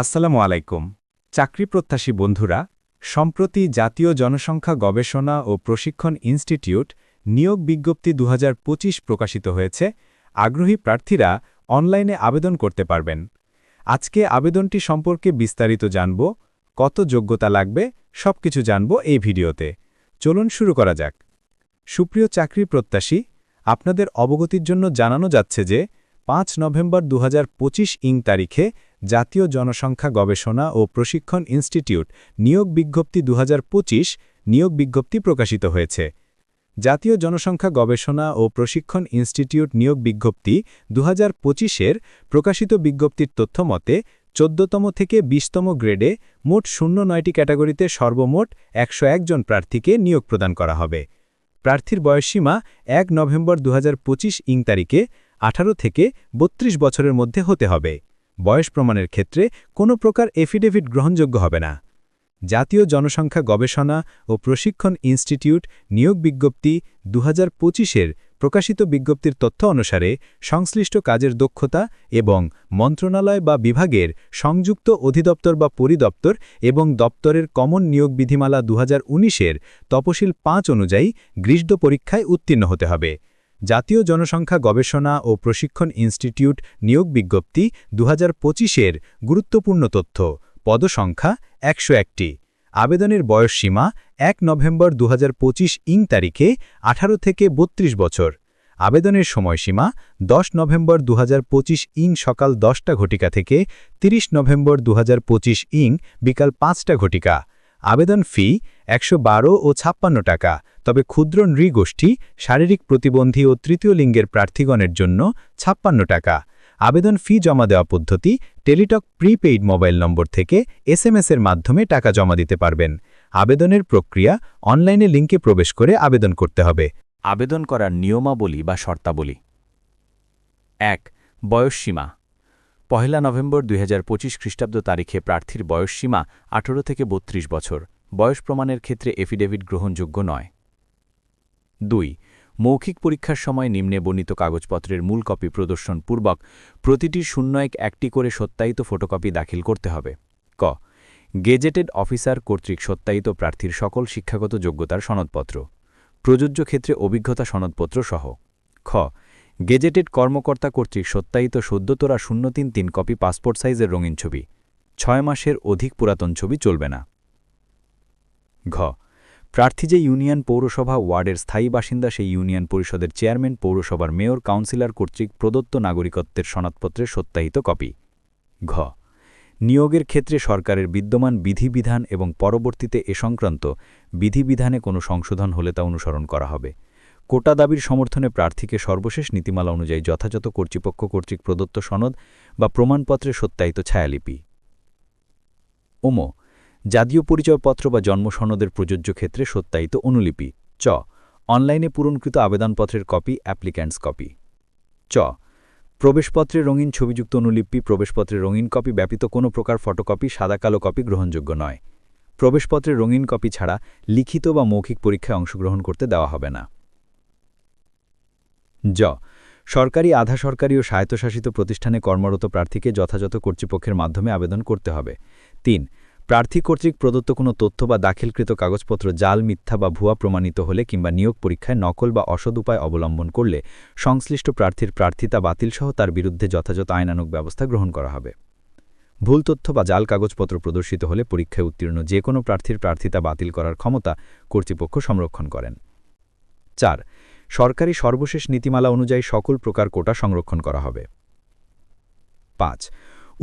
আসসালামু আলাইকুম। চাকরি প্রত্যাশী বন্ধুরা, সম্প্রতি জাতীয় জনসংখ্যা গবেষণা ও প্রশিক্ষণ ইনস্টিটিউট নিয়োগ বিজ্ঞপ্তি দু হাজার পঁচিশ প্রকাশিত হয়েছে। আগ্রহী প্রার্থীরা অনলাইনে আবেদন করতে পারবেন। আজকে আবেদনটি সম্পর্কে বিস্তারিত জানব, কত যোগ্যতা লাগবে, সবকিছু জানব এই ভিডিওতে। চলুন শুরু করা যাক। সুপ্রিয় চাকরি প্রত্যাশী, আপনাদের অবগতির জন্য জানানো যাচ্ছে যে পাঁচ নভেম্বর দু হাজার পঁচিশ ইং তারিখে জাতীয় জনসংখ্যা গবেষণা ও প্রশিক্ষণ ইনস্টিটিউট নিয়োগ বিজ্ঞপ্তি দু হাজার পঁচিশ নিয়োগ বিজ্ঞপ্তি প্রকাশিত হয়েছে। জাতীয় জনসংখ্যা গবেষণা ও প্রশিক্ষণ ইনস্টিটিউট নিয়োগ বিজ্ঞপ্তি দু হাজার প্রকাশিত বিজ্ঞপ্তির তথ্য মতে, চোদ্দতম থেকে বিশতম গ্রেডে মোট শূন্য নয়টি ক্যাটাগরিতে সর্বমোট একশো জন প্রার্থীকে নিয়োগ প্রদান করা হবে। প্রার্থীর বয়সসীমা এক নভেম্বর দু হাজার পঁচিশ ইং তারিখে আঠারো থেকে ৩২ বছরের মধ্যে হতে হবে। বয়স প্রমাণের ক্ষেত্রে কোনো প্রকার এফিডেভিট গ্রহণযোগ্য হবে না। জাতীয় জনসংখ্যা গবেষণা ও প্রশিক্ষণ ইনস্টিটিউট নিয়োগ বিজ্ঞপ্তি দু হাজার প্রকাশিত বিজ্ঞপ্তির তথ্য অনুসারে সংশ্লিষ্ট কাজের দক্ষতা এবং মন্ত্রণালয় বা বিভাগের সংযুক্ত অধিদপ্তর বা পরিদপ্তর এবং দপ্তরের কমন নিয়োগ বিধিমালা দু হাজার তপশিল পাঁচ অনুযায়ী গ্রীষ্ম পরীক্ষায় উত্তীর্ণ হতে হবে। জাতীয় জনসংখ্যা গবেষণা ও প্রশিক্ষণ ইনস্টিটিউট নিয়োগ বিজ্ঞপ্তি দু হাজার গুরুত্বপূর্ণ তথ্য। পদসংখ্যা একশো একটি। আবেদনের বয়সসীমা এক নভেম্বর দু হাজার পঁচিশ ইং তারিখে ১৮ থেকে ৩২ বছর। আবেদনের সময়সীমা ১০ নভেম্বর দু হাজার পঁচিশ ইং সকাল দশটা ঘটিকা থেকে ৩০ নভেম্বর দু হাজার পঁচিশ ইং বিকাল পাঁচটা ঘটিকা। আবেদন ফি একশো বারো ও ছাপ্পান্ন টাকা। তবে ক্ষুদ্র নৃগোষ্ঠী, শারীরিক প্রতিবন্ধী ও তৃতীয় লিঙ্গের প্রার্থীগণের জন্য ছাপ্পান্ন টাকা। আবেদন ফি জমা দেওয়া পদ্ধতি, টেলিটক প্রিপেইড মোবাইল নম্বর থেকে এসএমএস এর মাধ্যমে টাকা জমা দিতে পারবেন। আবেদনের প্রক্রিয়া, অনলাইনে লিঙ্কে প্রবেশ করে আবেদন করতে হবে। আবেদন করার নিয়মাবলী বা শর্তাবলী। এক বয়সসীমা পহেলা নভেম্বর দুই হাজার পঁচিশ খ্রিস্টাব্দ তারিখে প্রার্থীর বয়সসীমা আঠারো থেকে ৩২ বছর। বয়স প্রমাণের ক্ষেত্রে এফিডেভিট গ্রহণযোগ্য নয়। দুই, মৌখিক পরীক্ষার সময় নিম্নে বর্ণিত কাগজপত্রের মূল কপি প্রদর্শন পূর্বক প্রতিটি শূন্য এক একটি করে সত্যায়িত ফটোকপি দাখিল করতে হবে। ক, গেজেটেড অফিসার কর্তৃক সত্যায়িত প্রার্থীর সকল শিক্ষাগত যোগ্যতার সনদপত্র, প্রযোজ্য ক্ষেত্রে অভিজ্ঞতা সনদপত্র সহ। খ, গেজেটেড কর্মকর্তা কর্তৃক সত্যায়িত সদ্যতরা শূন্য তিন তিন কপি পাসপোর্ট সাইজের রঙিন ছবি, ছয় মাসের অধিক পুরাতন ছবি চলবে না। ঘ প্রার্থী যে ইউনিয়ন পৌরসভা ওয়ার্ডের স্থায়ী বাসিন্দা, সেই ইউনিয়ন পরিষদের চেয়ারম্যান, পৌরসভার মেয়র, কাউন্সিলর কর্তৃক প্রদত্ত নাগরিকত্বের সনদপত্রের সত্যায়িত কপি। ঘ. নিয়োগের ক্ষেত্রে সরকারের বিদ্যমান বিধিবিধান এবং পরবর্তীতে এ সংক্রান্ত বিধিবিধানে কোনো সংশোধন হলে তা অনুসরণ করা হবে। কোটা দাবির সমর্থনে প্রার্থীকে সর্বশেষ নীতিমালা অনুযায়ী যথাযথ কর্তৃপক্ষ কর্তৃক প্রদত্ত সনদ বা প্রমাণপত্রে সত্যায়িত ছায়ালিপি। ওমো জাতীয় পরিচয়পত্র বা জন্ম সনদের প্রযোজ্য ক্ষেত্রে সত্যায়িত অনুলিপি। চ, অনলাইনে পূরণকৃত আবেদনপত্রের কপি, অ্যাপ্লিক্যান্টস কপি। চ, প্রবেশপত্রে রঙিন ছবিযুক্ত অনুলিপি, প্রবেশপত্রে রঙিন কপি ব্যাপিত কোনো প্রকার ফটোকপি, সাদা কালো কপি গ্রহণযোগ্য নয়। প্রবেশপত্রে রঙিন কপি ছাড়া লিখিত বা মৌখিক পরীক্ষায় অংশগ্রহণ করতে দেওয়া হবে না। জ, সরকারি, আধা সরকারি ও স্বায়ত্তশাসিত প্রতিষ্ঠানে কর্মরত প্রার্থীকে যথাযথ কর্তৃপক্ষের মাধ্যমে আবেদন করতে হবে। তিন প্রার্থী কর্তৃক প্রদত্ত কোনো তথ্য বা দাখিলকৃত কাগজপত্র, জাল, মিথ্যা বা ভুয়া প্রমাণিত হলে কিংবা নিয়োগ পরীক্ষায় নকল বা অসদ উপায় অবলম্বন করলে সংশ্লিষ্ট প্রার্থীর প্রার্থিতা বাতিলসহ তার বিরুদ্ধে যথাযথ আইনানুক ব্যবস্থা গ্রহণ করা হবে। ভুল তথ্য বা জাল কাগজপত্র প্রদর্শিত হলে পরীক্ষায় উত্তীর্ণ যে কোনো প্রার্থীর প্রার্থিতা বাতিল করার ক্ষমতা কর্তৃপক্ষ সংরক্ষণ করেন। চার, সরকারি সর্বশেষ নীতিমালা অনুযায়ী সকল প্রকার কোটা সংরক্ষণ করা হবে। পাঁচ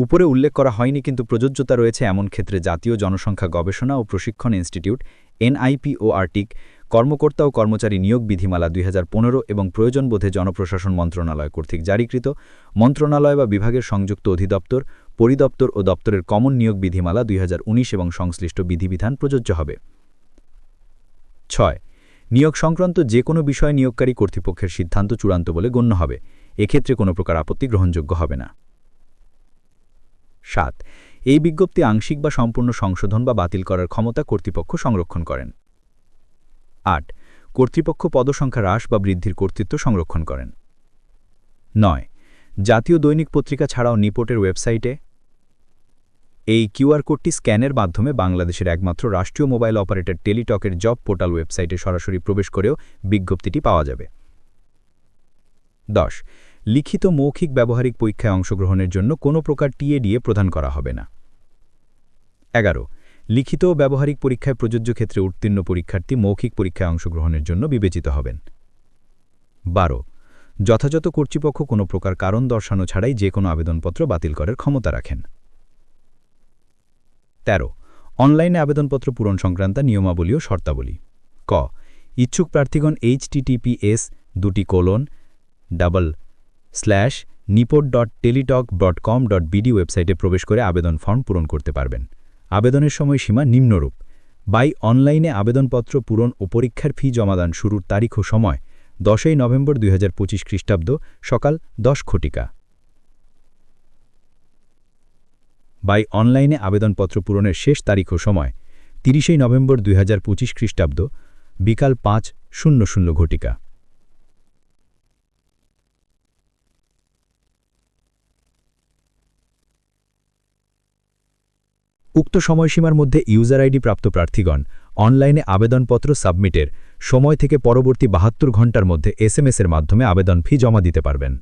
উপরে উল্লেখ করা হয়নি, কিন্তু প্রযোজ্যতা রয়েছে এমন ক্ষেত্রে জাতীয় জনসংখ্যা গবেষণা ও প্রশিক্ষণ ইনস্টিটিউট এনআইপিও আর্টিক, কর্মকর্তা ও কর্মচারী নিয়োগ বিধিমালা দুই হাজার পনেরো এবং প্রয়োজন বোধে জনপ্রশাসন মন্ত্রণালয় কর্তৃক জারিকৃত, মন্ত্রণালয় বা বিভাগের সংযুক্ত অধিদপ্তর, পরিদপ্তর ও দপ্তরের কমন নিয়োগ বিধিমালা দুই হাজার উনিশ এবং সংশ্লিষ্ট বিধিবিধান প্রযোজ্য হবে। ছয়, নিয়োগ সংক্রান্ত যে কোনো বিষয়ে নিয়োগকারী কর্তৃপক্ষের সিদ্ধান্ত চূড়ান্ত বলে গণ্য হবে। এক্ষেত্রে কোনো প্রকার আপত্তি গ্রহণযোগ্য হবে না। সাত। এই বিজ্ঞপ্তি আংশিক বা সম্পূর্ণ সংশোধন বা বাতিল করার ক্ষমতা কর্তৃপক্ষ সংরক্ষণ করেন। আট। কর্তৃপক্ষ পদসংখ্যা হ্রাস বা বৃদ্ধির কর্তৃত্ব সংরক্ষণ করেন। নয়। জাতীয় দৈনিক পত্রিকা ছাড়াও নিপোর্টের ওয়েবসাইটে এই কিউআর কোডটি স্ক্যানের মাধ্যমে বাংলাদেশের একমাত্র রাষ্ট্রীয় মোবাইল অপারেটর টেলিটকের জব পোর্টাল ওয়েবসাইটে সরাসরি প্রবেশ করেও বিজ্ঞপ্তিটি পাওয়া যাবে। দশ। লিখিত মৌখিক ব্যবহারিক পরীক্ষায় অংশগ্রহণের জন্য কোনো প্রকার টিএডিএ প্রদান করা হবে না। এগারো, লিখিত ও ব্যবহারিক পরীক্ষায় প্রযোজ্য ক্ষেত্রে উত্তীর্ণ পরীক্ষার্থী মৌখিক পরীক্ষায় অংশগ্রহণের জন্য বিবেচিত হবেন। বারো, যথাযথ কর্তৃপক্ষ কোনো প্রকার কারণ দর্শানো ছাড়াই যে কোনো আবেদনপত্র বাতিল করার ক্ষমতা রাখেন। তেরো, অনলাইনে আবেদনপত্র পূরণ সংক্রান্ত নিয়মাবলী ও শর্তাবলী। ক, ইচ্ছুক প্রার্থীগণ এইচটিটিপিএস দুটি colon, double slash নিপোট dot Teletalk dot com dot BD ওয়েবসাইটে প্রবেশ করে আবেদন ফর্ম পূরণ করতে পারবেন। আবেদনের সময়সীমা নিম্নরূপ। বাই অনলাইনে আবেদনপত্র পূরণ ও পরীক্ষার ফি জমাদান শুরুর তারিখ ও সময় দশই নভেম্বর দুই হাজার পঁচিশ খ্রিস্টাব্দ সকাল দশ ঘটিকা। বাই অনলাইনে আবেদনপত্র পূরণের শেষ তারিখ ও সময় তিরিশে নভেম্বর দুই হাজার পঁচিশ খ্রিস্টাব্দ বিকাল পাঁচ শূন্য শূন্য ঘটিকা। উক্ত সময়সীমার মধ্যে ইউজার আইডি প্রাপ্ত প্রার্থীগণ অনলাইনে আবেদনপত্র সাবমিটের সময় থেকে পরবর্তী বাহাত্তর ঘণ্টার মধ্যে এসএমএস এর মাধ্যমে আবেদন ফি জমা দিতে পারবেন।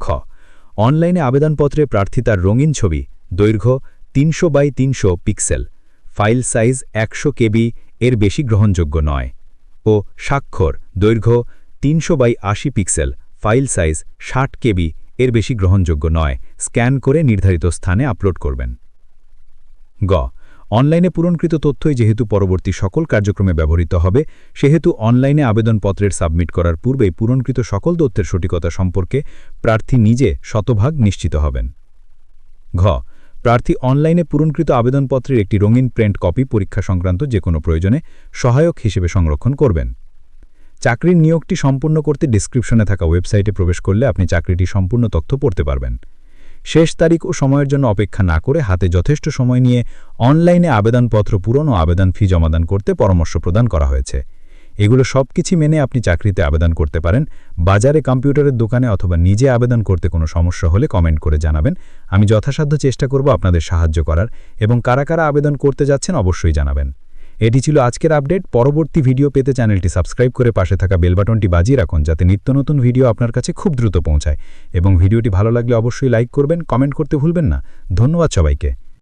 খ। অনলাইনে আবেদনপত্রে প্রার্থী তার রঙিন ছবি, দৈর্ঘ্য তিনশো বাই তিনশো পিক্সেল, ফাইল সাইজ একশো কেবি এর বেশি গ্রহণযোগ্য নয় ও স্বাক্ষর, দৈর্ঘ্য তিনশো বাই আশি পিক্সেল, ফাইল সাইজ ষাট কেবি এর বেশি গ্রহণযোগ্য নয়। স্ক্যান করে নির্ধারিত স্থানে আপলোড করবেন। গ। অনলাইনে পূরণকৃত তথ্যই যেহেতু পরবর্তী সকল কার্যক্রমে ব্যবহৃত হবে, সেহেতু অনলাইনে আবেদনপত্রের সাবমিট করার পূর্বেই পূরণকৃত সকল তথ্যের সঠিকতা সম্পর্কে প্রার্থী নিজে শতভাগ নিশ্চিত হবেন। ঘ। প্রার্থী অনলাইনে পূরণকৃত আবেদনপত্রের একটি রঙিন প্রিন্ট কপি পরীক্ষা সংক্রান্ত যে কোনো প্রয়োজনে সহায়ক হিসেবে সংরক্ষণ করবেন। চাকরির নিয়োগটি সম্পূর্ণ করতে ডিসক্রিপশনে থাকা ওয়েবসাইটে প্রবেশ করলে আপনি চাকরিটি সম্পূর্ণ তথ্য পড়তে পারবেন। শেষ তারিখ ও সময়ের জন্য অপেক্ষা না করে হাতে যথেষ্ট সময় নিয়ে অনলাইনে আবেদনপত্র পূরণ ও আবেদন ফি জমাদান করতে পরামর্শ প্রদান করা হয়েছে। এগুলো সব কিছু মেনে আপনি চাকরিতে আবেদন করতে পারেন। বাজারে কম্পিউটারের দোকানে অথবা নিজে আবেদন করতে কোনো সমস্যা হলে কমেন্ট করে জানাবেন। আমি যথাসাধ্য চেষ্টা করব আপনাদের সাহায্য করার এবং কারা কারা আবেদন করতে যাচ্ছেন অবশ্যই জানাবেন। এটি ছিল আজকের আপডেট। পরবর্তী ভিডিও পেতে চ্যানেলটি সাবস্ক্রাইব করে পাশে থাকা বেল বাটনটি বাজিয়ে রাখুন যাতে নিত্য নতুন ভিডিও আপনার কাছে খুব দ্রুত পৌঁছায়। এবং ভিডিওটি ভালো লাগলে অবশ্যই লাইক করবেন, কমেন্ট করতে ভুলবেন না। ধন্যবাদ সবাইকে।